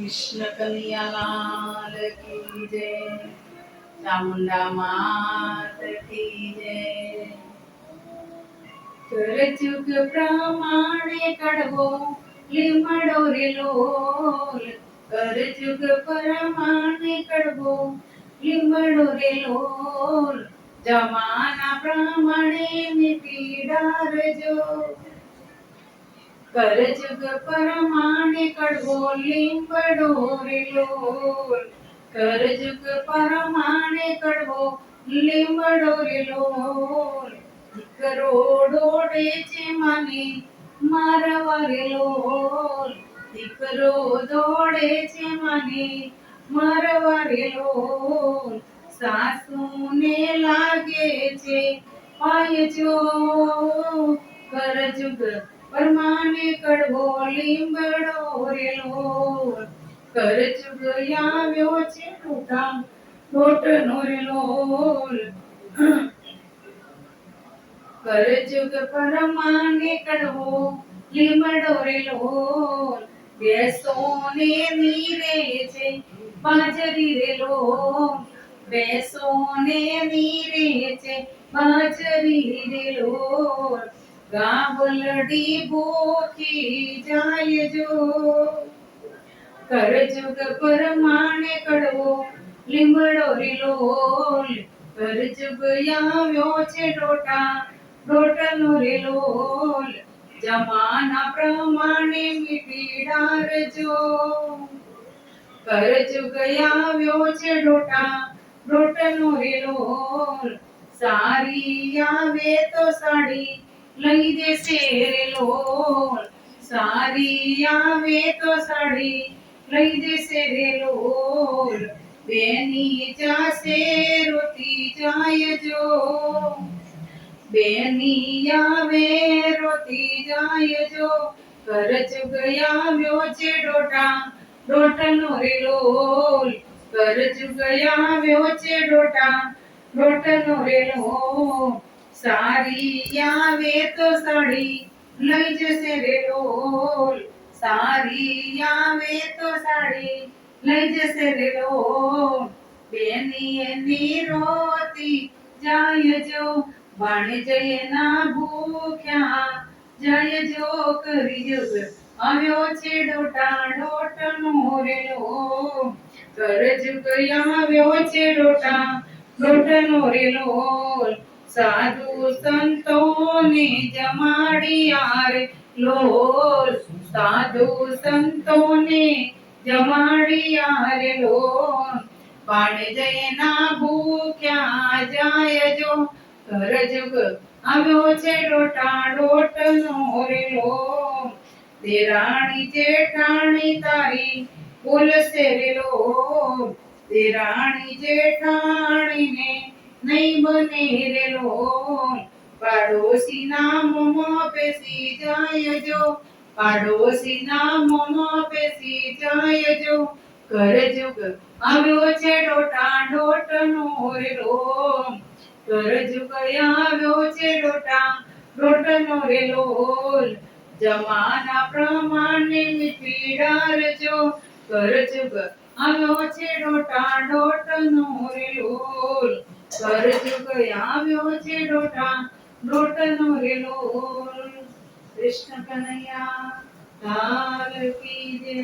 કૃષ્ણ કનૈયાલાલ કી જય. ચામુંડા માત કી જય. કરચુક પ્રમાણે કડવો, લીમડો રે લોલ કરચુક પ્રમાણે કડવો, લીમડો રે લોલ જમાના પ્રમાણે મીઠી ડારજો કરજુગ પરમાણે કડવો લીંબડો રે લોલ કરજુગ પરમાણે કડવો લીંબડો રે લોલ દીકરો દોડે છે મને મારવા રે લોલ દીકરો દોડે છે મને મારવા રે લોલ સાસુને લાગે છે પાય જો કરજુગ પરમાને કડવો લીંબડો રેલો. કરજુગ આવ્યો છે ટૂટા ટોટનો રેલો. કરજુગ પરમાને કડવો લીંબડો રેલો. બેસો ને નીરે છે બાજરી રેલો. બેસો ને નીરે છે બાજરી રેલો. ગાવલડી ભૂખી જાય જો. કરજુગ પરમાણે કડવો, લીમડો રીલોલ કરજુગ આવ્યો છે ડોટા, ડોટનો રીલોલ જમાના પ્રમાણે મીઠી ડારજો કરજુગ આવ્યો છે ડોટા, ડોટનો રીલોલ સારી આવે તો સાડી લઈ દેશે લોલ સારી આવે તો સાડી. લઈ દેશે રે લોલ બેની જાશે રોતી જાય જો. બેની આવે રોતી જાય જો. કરજ ગયાવ્યો છે ડોટા. ડોટનો રે લોલ કરજ ગયાવ્યો છે ડોટા. ડોટનો રે સારી આવે તો સાડી લઈ જશે રે લોલ સારી આવે તો સાડી લઈ જશે રે લોલ બેની એની રોતી જાય જો જઈએ ના ભૂખ્યા જાય જો કરી જગ આવ્યો છે ડોટા ડોટનો રેલો કરજ કઈ આવ્યો છે ડોટા ડોટનો રેલો સાધુ સંતોને જમાડિયાર. લોલ સાધુ સંતોને જમાડિયાર લોલ પાણે જયના ભૂખ્યા જાય જો કરજુગ આવ્યો છે ડોટા ડોટનો રેલો દેરાણી જેઠાણી તારી બોલશે રેલો. દેરાણી જેઠાણીને નહીં બને રેલો પાડોશીના મોમાં પેસી જાય જો પાડોશીના મોમાં પેસી જાય જો કરજુગ આવ્યો છે ડોટા ડોટનો રેલો. કરજુગ આવ્યો છે ડોટા ડોટનો રેલો. જમાના પ્રમાણે પીડારજો. કરજુગ આવ્યો છે ડોટા ડોટનો રેલો કરજુગ આવ્યો છે ડોટા ડોટનો રેલો કૃષ્ણ કનૈયા લાલ કી જય